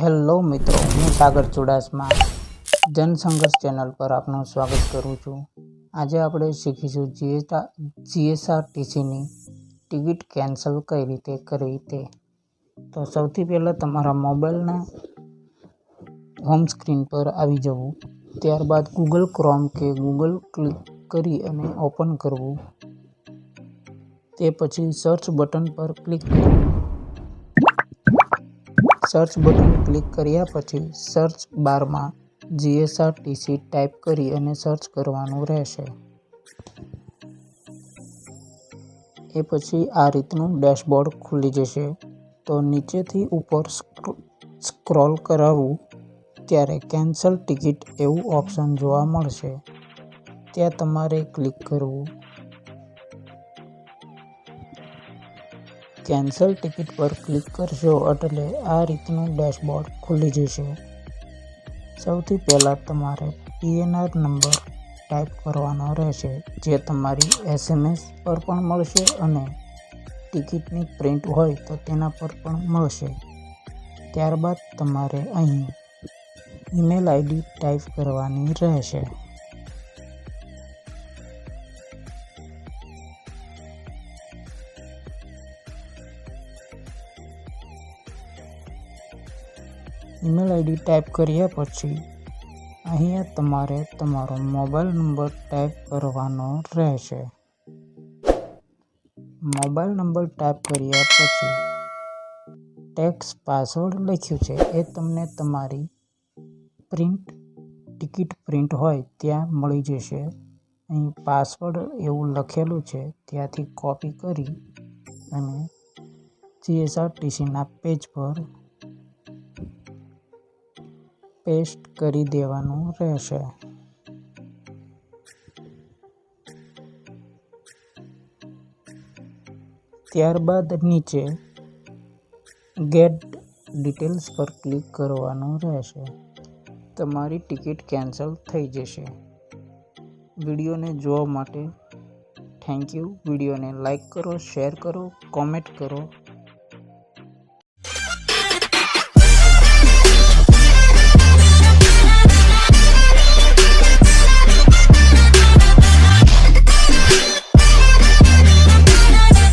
Hello મિત્રો, હું સાગર Chudasama, જનસંઘર્ષ channel પર આપનું સ્વાગત કરું છું. આજે આપણે શીખીશું જીએસઆર જીએસઆરટીસીની ટિકિટ કેન્સલ કઈ રીતે કરવી તે. તો સૌથી પહેલાં તમારા મોબાઈલના હોમ સ્ક્રીન પર આવી જવું, ત્યારબાદ ગૂગલ ક્રોમ કે ગૂગલ ક્લિક કરી અને ઓપન કરવું. તે પછી સર્ચ બટન પર ક્લિક કરવું સર્ચ બટન ક્લિક કર્યા પછી સર્ચ બારમાં જીએસઆરટીસી ટાઈપ કરી અને સર્ચ કરવાનું રહેશે. એ પછી આ રીતનું ડેશબોર્ડ ખુલી જશે. તો નીચેથી ઉપર સ્ક્રોલ કરાવવું, ત્યારે કેન્સલ ટિકિટ એવું ઓપ્શન જોવા મળશે. ત્યાં તમારે ક્લિક કરવું. કેન્સલ ટિકિટ પર ક્લિક કરશો એટલે આ રીતનું ડેશબોર્ડ ખુલી જશે. સૌથી પહેલાં તમારે પીએનઆર નંબર ટાઈપ કરવાનો રહેશે, જે તમારી એસએમએસ પર પણ મળશે અને ટિકિટની પ્રિન્ટ હોય તો તેના પર પણ મળશે. ત્યારબાદ તમારે અહીં ઈમેલ આઈડી ટાઈપ કરવાની રહેશે. ઈમેલ આઈડી ટાઈપ કર્યા પછી અહીંયા તમારે તમારો મોબાઈલ નંબર ટાઈપ કરવાનો રહેશે. મોબાઈલ નંબર ટાઈપ કર્યા પછી ટેક્સ પાસવર્ડ લખ્યું છે એ તમને તમારી પ્રિન્ટ ટિકિટ પ્રિન્ટ હોય ત્યાં મળી જશે. અહીં પાસવર્ડ એવું લખેલું છે ત્યાંથી કોપી કરી અને જીએસઆરટીસીના પેજ પર પેસ્ટ કરી દેવાનું રહેશે. ત્યારબાદ નીચે ગેટ ડિટેલ્સ પર ક્લિક કરવાનું રહેશે. તમારી ટિકિટ કેન્સલ થઈ જશે. વિડીયોને જોવા માટે થેન્ક યુ વિડીયોને લાઈક કરો શેર કરો કોમેન્ટ કરો.